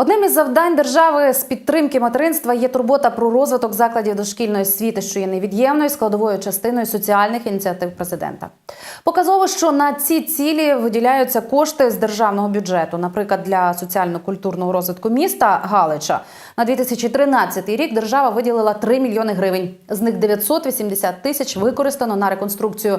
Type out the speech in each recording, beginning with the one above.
Одним із завдань держави з підтримки материнства є турбота про розвиток закладів дошкільної освіти, що є невід'ємною складовою частиною соціальних ініціатив президента. Показово, що на ці цілі виділяються кошти з державного бюджету. Наприклад, для соціально-культурного розвитку міста Галича на 2013 рік держава виділила 3 мільйони гривень. З них 980 тисяч використано на реконструкцію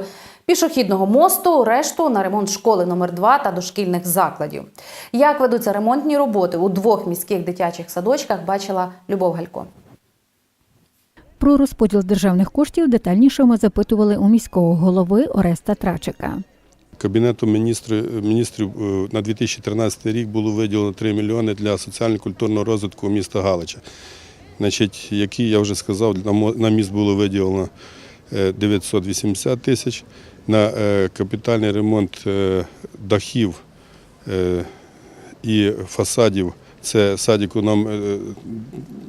пішохідного мосту, решту на ремонт школи номер 2 та дошкільних закладів. Як ведуться ремонтні роботи у двох міських дитячих садочках, бачила Любов Галько. Про розподіл державних коштів детальніше ми запитували у міського голови Ореста Трачика. Кабінетом міністрів, міністрів е, на 2013 рік було виділено 3 мільйони для соціально-культурного розвитку міста Галича. Значить, які я вже сказав, на міст було виділено 980 тисяч. На е, капітальний ремонт е, дахів е, і фасадів це садіку е,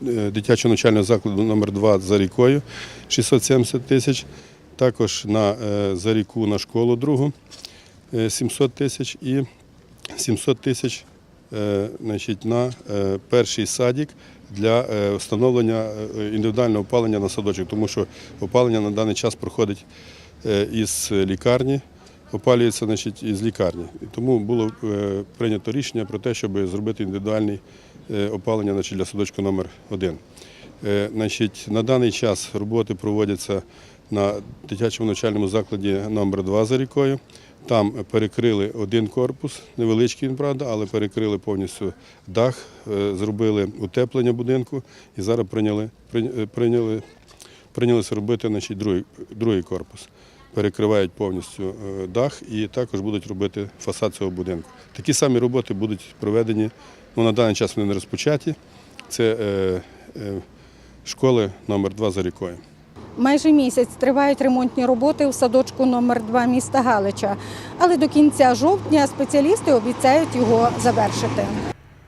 е, дитячого навчального закладу номер 2 за рікою 670 тисяч. Також на е, за ріку на школу другу е, 700 тисяч і 700 тисяч е, значить, на е, перший садик для е, встановлення е, індивідуального опалення на садочок, тому що опалення на даний час проходить е, із лікарні, опалюється значить, із лікарні. Тому було прийнято рішення про те, щоб зробити індивідуальне опалення значить, для садочку номер 1 Е, Значить, на даний час роботи проводяться на дитячому навчальному закладі номер 2 за рікою. Там перекрили один корпус, невеличкий він, правда, але перекрили повністю дах, е, зробили утеплення будинку і зараз прийняли, е, прийняли, прийнялися робити значить, другий, другий корпус. Перекривають повністю е, дах і також будуть робити фасад цього будинку. Такі самі роботи будуть проведені, ну, на даний час вони не розпочаті. Це е, е, школи номер 2 за рікою. Майже місяць тривають ремонтні роботи у садочку номер 2 міста Галича, але до кінця жовтня спеціалісти обіцяють його завершити.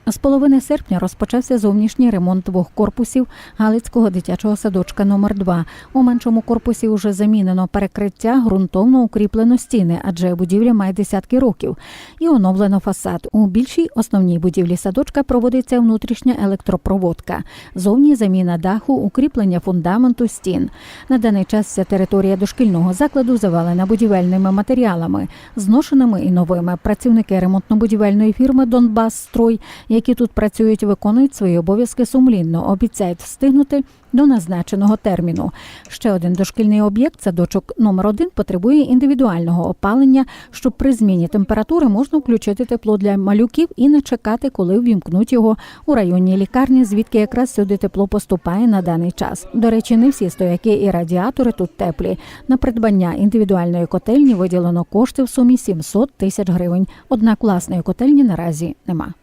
З половини серпня розпочався зовнішній ремонт двох корпусів Галицького дитячого садочка номер 2 У меншому корпусі вже замінено перекриття, ґрунтовно укріплено стіни, адже будівля має десятки років, і оновлено фасад. У більшій основній будівлі садочка проводиться внутрішня електропроводка, зовні заміна даху, укріплення фундаменту стін. На даний час вся територія дошкільного закладу завалена будівельними матеріалами, зношеними і новими. Працівники ремонтно-будівельної фірми Донбас Строй, які тут працюють, виконують свої обов'язки сумлінно, обіцяють встигнути до назначеного терміну. Ще один дошкільний об'єкт, садочок номер 1 потребує індивідуального опалення, щоб при зміні температури можна включити тепло для малюків і не чекати, коли ввімкнуть його у районній лікарні, звідки якраз сюди тепло поступає на даний час. До речі, не всі стояки і радіатори тут теплі. На придбання індивідуальної котельні виділено кошти в сумі 700 тисяч гривень. Однак власної котельні наразі нема.